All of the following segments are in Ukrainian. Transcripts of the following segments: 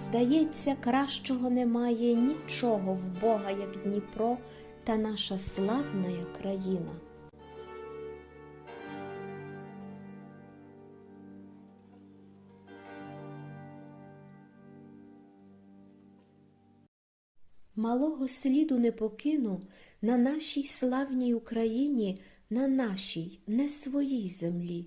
Здається, кращого немає нічого в Бога, як Дніпро та наша славна країна. Малого сліду не покину на нашій славній Україні, на нашій, не своїй землі.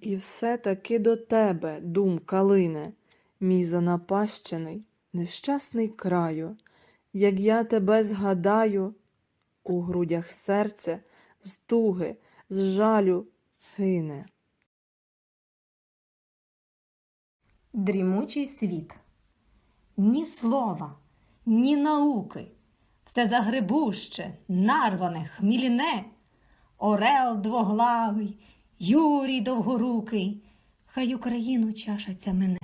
І все таки до тебе, дум калине, мій занапащений, нещасний краю, як я тебе згадаю, у грудях серце з туги, з жалю гине. Дрімучий світ. Ні слова, ні науки. Все загребуще, нарване, хмільне. Орел двоглавий, Юрій довгорукий. Хай Україну чашаться мене.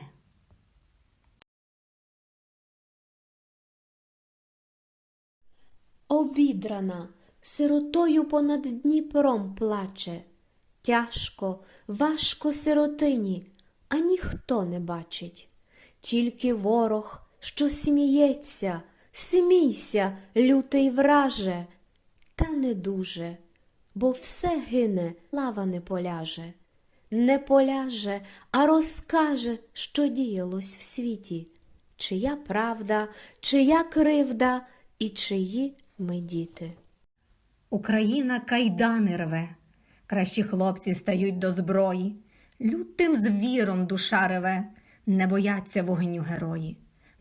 Обідрана, сиротою понад Дніпром плаче. Тяжко, важко сиротині, а ніхто не бачить. Тільки ворог, що сміється, смійся, лютий враже, та не дуже, бо все гине, лава не поляже. Не поляже, а розкаже, що діялось в світі, чия правда, чия кривда і чиї ми діти. Україна кайдани рве, кращі хлопці стають до зброї, лютим звіром душа реве, не бояться вогню герої.